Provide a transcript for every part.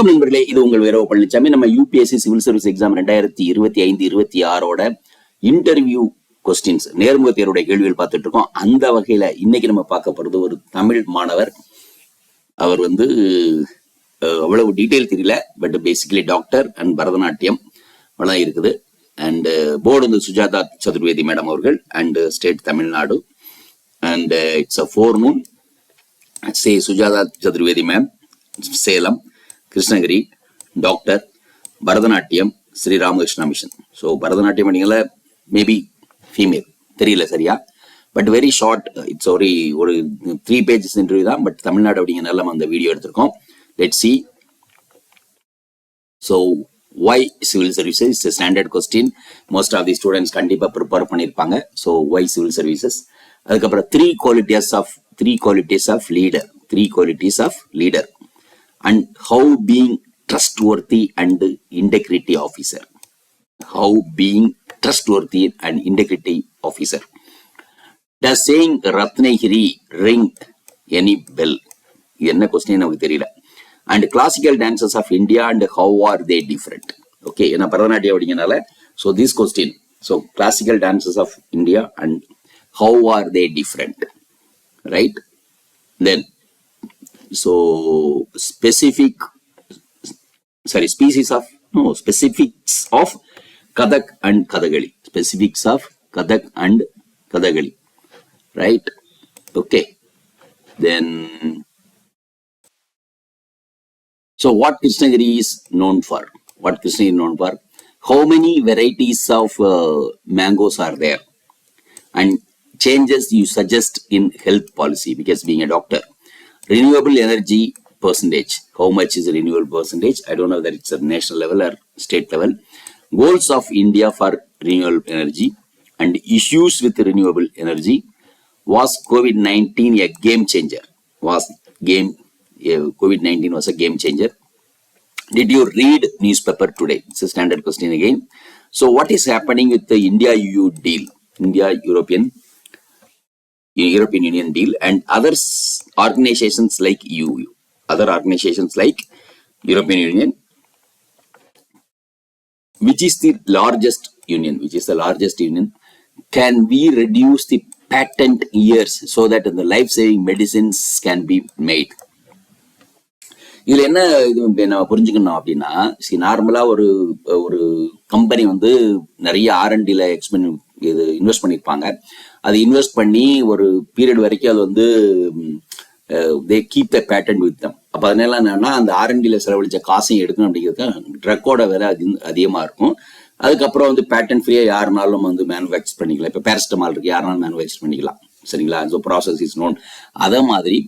வணக்கம் நண்பர்களே இது உங்கள் வீரவ பழனிசாமி நம்ம யூபிஎஸ்சி சிவில் சர்வீஸ் எக்ஸாம் ரெண்டாயிரத்தி இருபத்தி ஐந்து இருபத்தி ஆறோட இன்டர்வியூ கொஸ்டின்ஸ் நேர்முக தேர்வுடைய கேள்விகள் பார்த்துட்டு இருக்கோம். அந்த வகையில இன்னைக்கு நம்ம பார்க்க போறது ஒரு தமிழ் மாணவர். அவர் வந்து அவ்வளவு டீட்டெயில் தெரியல but basically doctor and Bharatanatyam அவ்வளோதான் இருக்குது. அண்டு போர்டு வந்து சுஜாதா சதுர்வேதி மேடம் அவர்கள் and state Tamil Nadu. And it's a forenoon say Sujatha Chaturvedi ma'am Salem. Krishnagiri doctor Bharatanatyam Sri Ramakrishna mission. So Bharatanatyam அப்படிங்கிற மேபி ஃபீமேல் தெரியல சரியா? But very short it's ஒரு ஒரு three pages interview தான். But Tamil Nadu அப்படிங்கிறனால நம்ம அந்த video எடுத்திருக்கோம். Let see so why civil services it's standard question most of the students கண்டிப்பாக ப்ரிப்பேர் பண்ணியிருப்பாங்க ஸோ ஒய் சிவில் சர்வீசஸ் அதுக்கப்புறம் three qualities of three qualities of leader three qualities of leader and how being trust worthy and integrity officer how being trust worthy and integrity officer does saying Ratnagiri ring any bell என்ன question நமக்கு தெரியல and classical dances of India and how R they different okay ஏன்னா Bharatanatyam அப்படிங்கனால so this question so classical dances of India and how R they different right then so specific sorry species of no specifics of kathak and kathakali specifics of kathak and kathakali right? Okay. Then so what krishnagiri is known for? What krishnagiri is known for? How many varieties of uh, mangoes are there? And changes you suggest in health policy because being a doctor renewable energy percentage. How much is renewable percentage? I don't know that it's a national level or state level. Goals of india for renewable energy and issues with renewable energy was covid-19 a game changer. Was game yeah, covid-19 was a game changer. Did you read newspaper today? It's a standard question again. So what is happening with the india eu deal india european European Union deal and other s- organizations like EU, other organizations like European Union, which is the largest union, which is the largest union, can we reduce the patent years so that the life-saving medicines can be made? இதுல என்ன இது இப்ப நம்ம புரிஞ்சுக்கணும் அப்படின்னா நார்மலா ஒரு ஒரு கம்பெனி வந்து நிறைய ஆர்என்டில எக்ஸ்பென் இது இன்வெஸ்ட் பண்ணியிருப்பாங்க அது இன்வெஸ்ட் பண்ணி ஒரு பீரியட் வரைக்கும் அது வந்து they keep the baton with them அப்போ அதனால என்னன்னா அந்த ஆர்என்டியில் செலவழிச்ச காசையும் எடுக்கணும் அப்படிங்கிறது ட்ரக்கோட விலை அதி அதிகமாக இருக்கும். அதுக்கப்புறம் வந்து பேட்டன் ஃப்ரீயாக யாருனாலும் வந்து மேனுஃபேக்சர் பண்ணிக்கலாம். இப்போ பேரஸ்டமால் இருக்கு யாருனாலும் மேனுஃபேக்சர் பண்ணிக்கலாம். சரிங்களா? ஸோ ப்ராசஸ் இஸ் நோன் அதே மாதிரி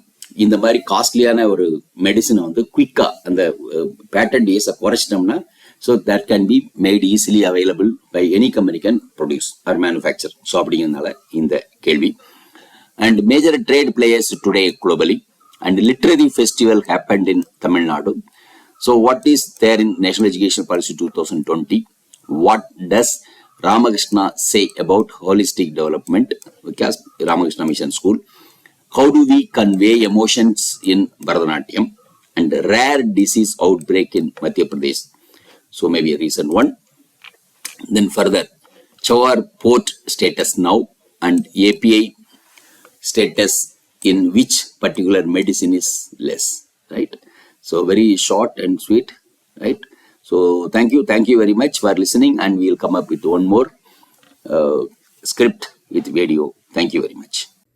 இந்த மாதிரி காஸ்ட்லியான ஒரு மெடிசனை வந்து குயிக்காக அந்த பேட்டன் டேஸை குறைச்சிட்டோம்னா so that can be made easily available by any company can produce R manufacture so அப்படிங்கிறதுனால இந்த கேள்வி and major trade players today globally and literary festival happened in Tamil Nadu so what is there in national education policy two thousand twenty what does Ramakrishna say about holistic development Vikas Ramakrishna mission school how do we convey emotions in Bharatanatyam and rare disease outbreak in Madhya Pradesh. So maybe a recent one. Then further, Chawar port status now and API status in which particular medicine is less, right? So very short and sweet, right? So thank you, thank you very much for listening and we'll come up with one more uh, script with video. Thank you very much.